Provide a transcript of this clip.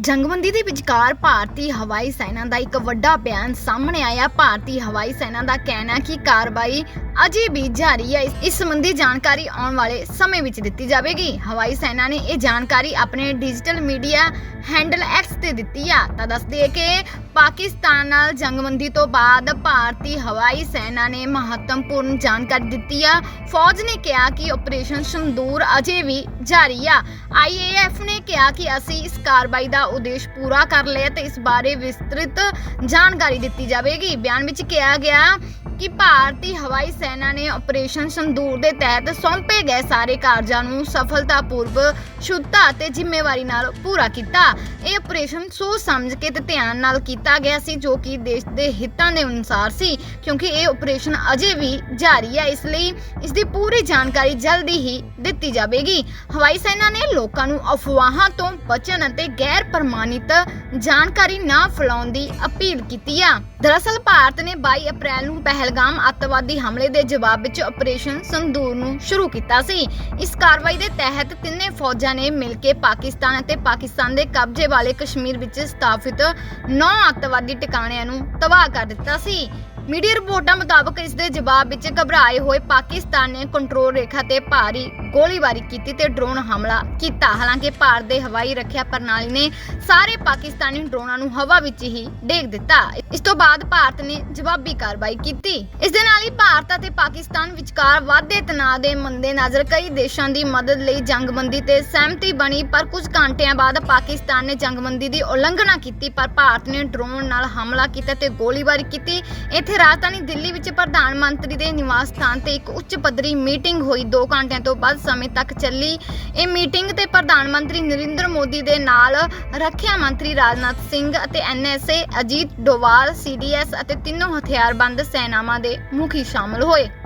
ਜੰਗਬੰਦੀ ਦੇ ਵਿਚਕਾਰ ਭਾਰਤੀ ਹਵਾਈ ਸੈਨਾ ਦਾ ਇੱਕ ਵੱਡਾ ਬਿਆਨ ਸਾਹਮਣੇ ਆਇਆ। ਭਾਰਤੀ ਹਵਾਈ ਸੈਨਾ ਦਾ ਕਹਿਣਾ ਕਿ ਕਾਰਵਾਈ ਅਜੇ ਵੀ ਜਾਰੀ ਹੈ। ਇਸ- ਸੰਬੰਧੀ ਜਾਣਕਾਰੀ ਆਉਣ ਵਾਲੇ ਸਮੇਂ ਵਿੱਚ ਦਿੱਤੀ ਜਾਵੇਗੀ। ਹਵਾਈ ਸੈਨਾ ਨੇ ਇਹ ਜਾਣਕਾਰੀ ਆਪਣੇ ਡਿਜੀਟਲ ਮੀਡੀਆ ਹੈਂਡਲ ਐਕਸ ਤੇ ਦਿੱਤੀ ਆ। ਤਾਂ ਦੱਸਦੀ ਹੈ ਕਿ ਪਾਕਿਸਤਾਨ ਨਾਲ ਜੰਗਬੰਦੀ ਤੋਂ ਬਾਅਦ ਭਾਰਤੀ ਹਵਾਈ ਸੈਨਾ ਨੇ ਮਹੱਤਵਪੂਰਨ ਜਾਣਕਾਰੀ ਦਿੱਤੀ ਆ। ਫੌਜ ਨੇ ਕਿਹਾ ਕਿ ਆਪਰੇਸ਼ਨ ਸੰਦੂਰ ਅਜੇ ਵੀ ਜਾਰੀ ਆ। ਆਈਏਐਫ ਨੇ ਕਿਹਾ ਕਿ ਅਸੀਂ ਇਸ ਕਾਰਵਾਈ ਦਾ ਉਦੇਸ਼ ਪੂਰਾ ਕਰ ਲਿਆ ਤੇ ਇਸ ਬਾਰੇ ਵਿਸਤ੍ਰਿਤ ਜਾਣਕਾਰੀ ਦਿੱਤੀ ਜਾਵੇਗੀ। ਬਿਆਨ ਵਿੱਚ ਕਿਹਾ ਗਿਆ ਕਿ ਭਾਰਤੀ ਹਵਾਈ ਸੈਨਾ ਨੇ ਆਪਰੇਸ਼ਨ ਸੰਦੂਰ ਦੇ ਤਹਿਤ ਸੌਂਪੇ ਗਏ ਸਾਰੇ ਕਾਰਜਾਂ ਨੂੰ ਸਫਲਤਾਪੂਰਵਕ ਸ਼ੁੱਧਤਾ ਅਤੇ ਜ਼ਿੰਮੇਵਾਰੀ ਨਾਲ ਪੂਰਾ ਕੀਤਾ। ਇਹ ਆਪਰੇਸ਼ਨ ਸੋਚ ਸਮਝ ਕੇ ਤੇ ਧਿਆਨ ਨਾਲ ਕੀਤਾ ਗਿਆ ਸੀ, ਜੋ ਕਿ ਦੇਸ਼ ਦੇ ਹਿੱਤਾਂ ਦੇ ਅਨੁਸਾਰ ਸੀ, ਕਿਉਂਕਿ ਇਹ ਆਪਰੇਸ਼ਨ ਅਜੇ ਵੀ ਜਾਰੀ ਹੈ। ਇਸ ਲਈ ਇਸ ਦੀ ਪੂਰੀ ਜਾਣਕਾਰੀ ਜਲਦੀ ਹੀ ਦਿੱਤੀ ਜਾਵੇਗੀ। ਹਵਾਈ ਸੈਨਾ ਨੇ ਲੋਕਾਂ ਨੂੰ ਅਫਵਾਹਾਂ ਤੋਂ ਬਚਣ ਅਤੇ ਗੈਰ ਪ੍ਰਮਾਣਿਤ ਜਾਣਕਾਰੀ ਨਾ ਫੈਲਾਉਣ ਦੀ ਅਪੀਲ ਕੀਤੀ ਆ। ਦਰਅਸਲ, ਭਾਰਤ ਨੇ 22 ਅਪ੍ਰੈਲ ਨੂੰ ਪਹਿਲਗਾਮ ਅੱਤਵਾਦੀ ਹਮਲੇ ਦੇ ਜਵਾਬ ਵਿੱਚ ਆਪਰੇਸ਼ਨ ਸੰਦੂਰ ਨੂੰ ਸ਼ੁਰੂ ਕੀਤਾ ਸੀ। ਇਸ ਕਾਰਵਾਈ ਦੇ ਤਹਿਤ ਤਿੰਨੇ ਫੌਜਾਂ ਨੇ ਮਿਲ ਕੇ ਪਾਕਿਸਤਾਨ ਅਤੇ ਪਾਕਿਸਤਾਨ ਦੇ ਕਬਜ਼ੇ ਵਾਲੇ ਕਸ਼ਮੀਰ ਵਿੱਚ ਸਥਾਪਿਤ ਨੌ ਅੱਤਵਾਦੀ ਟਿਕਾਣਿਆਂ ਨੂੰ ਤਬਾਹ ਕਰ ਦਿੱਤਾ ਸੀ। ਮੀਡੀਆ ਰਿਪੋਰਟਾਂ ਮੁਤਾਬਕ ਇਸ ਦੇ ਜਵਾਬ ਵਿੱਚ ਘਬਰਾਏ ਹੋਏ ਪਾਕਿਸਤਾਨ ਨੇ ਕੰਟਰੋਲ ਰੇਖਾ ਤੇ ਭਾਰੀ ਗੋਲੀਬਾਰੀ ਕੀਤੀ ਤੇ ਡਰੋਨ ਹਮਲਾ ਕੀਤਾ। ਹਾਲਾਂਕਿ ਭਾਰਤ ਦੇ ਹਵਾਈ ਰੱਖਿਆ ਪ੍ਰਣਾਲੀ ਨੇ ਸਾਰੇ ਪਾਕਿਸਤਾਨੀ ਡਰੋਨਾਂ ਨੂੰ ਹਵਾ ਵਿੱਚ ਹੀ ਡੇਗ ਦਿੱਤਾ। ਇਸ ਤੋਂ ਬਾਅਦ ਭਾਰਤ ਨੇ ਜਵਾਬੀ ਕਾਰਵਾਈ ਕੀਤੀ। ਇਸ ਦੇ ਨਾਲ ਹੀ ਭਾਰਤ ਅਤੇ ਪਾਕਿਸਤਾਨ ਵਿਚਕਾਰ ਵਾਧੇ ਤਣਾਅ ਦੇ ਮੰਦੇ ਨਜ਼ਰ ਕਈ ਦੇਸ਼ਾਂ ਦੀ ਮਦਦ ਲਈ ਜੰਗਬੰਦੀ ਤੇ ਸਹਿਮਤੀ ਬਣੀ, ਪਰ ਕੁਝ ਘੰਟਿਆਂ ਬਾਅਦ ਪਾਕਿਸਤਾਨ ਨੇ ਜੰਗਬੰਦੀ ਦੀ ਉਲੰਘਣਾ ਕੀਤੀ, ਪਰ ਭਾਰਤ ਨੇ ਡਰੋਨ ਨਾਲ ਹਮਲਾ ਕੀਤਾ ਤੇ ਗੋਲੀਬਾਰੀ ਕੀਤੀ। ਇੱਥੇ ਰਾਜਧਾਨੀ ਦਿੱਲੀ ਵਿੱਚ ਪ੍ਰਧਾਨ ਮੰਤਰੀ ਦੇ ਨਿਵਾਸ ਸਥਾਨ ਤੇ ਇੱਕ ਉੱਚ ਪੱਧਰੀ ਮੀਟਿੰਗ ਹੋਈ। 2 ਘੰਟਿਆਂ ਤੋਂ ਵੱਧ ਸਮੇਂ ਤੱਕ ਚੱਲੀ। ਇਹ ਮੀਟਿੰਗ ਤੇ ਪ੍ਰਧਾਨ ਮੰਤਰੀ ਨਰਿੰਦਰ ਮੋਦੀ ਦੇ ਨਾਲ ਰੱਖਿਆ ਮੰਤਰੀ ਰਾਜਨਾਥ ਸਿੰਘ ਅਤੇ ਐਨਐਸਏ ਅਜੀਤ ਡੋਵਾਲ ਸੀਡੀਐਸ ਅਤੇ ਤਿੰਨੋਂ ਹਥਿਆਰਬੰਦ ਸੈਨਾਵਾਂ ਦੇ ਮੁਖੀ ਸ਼ਾਮਲ ਹੋਏ।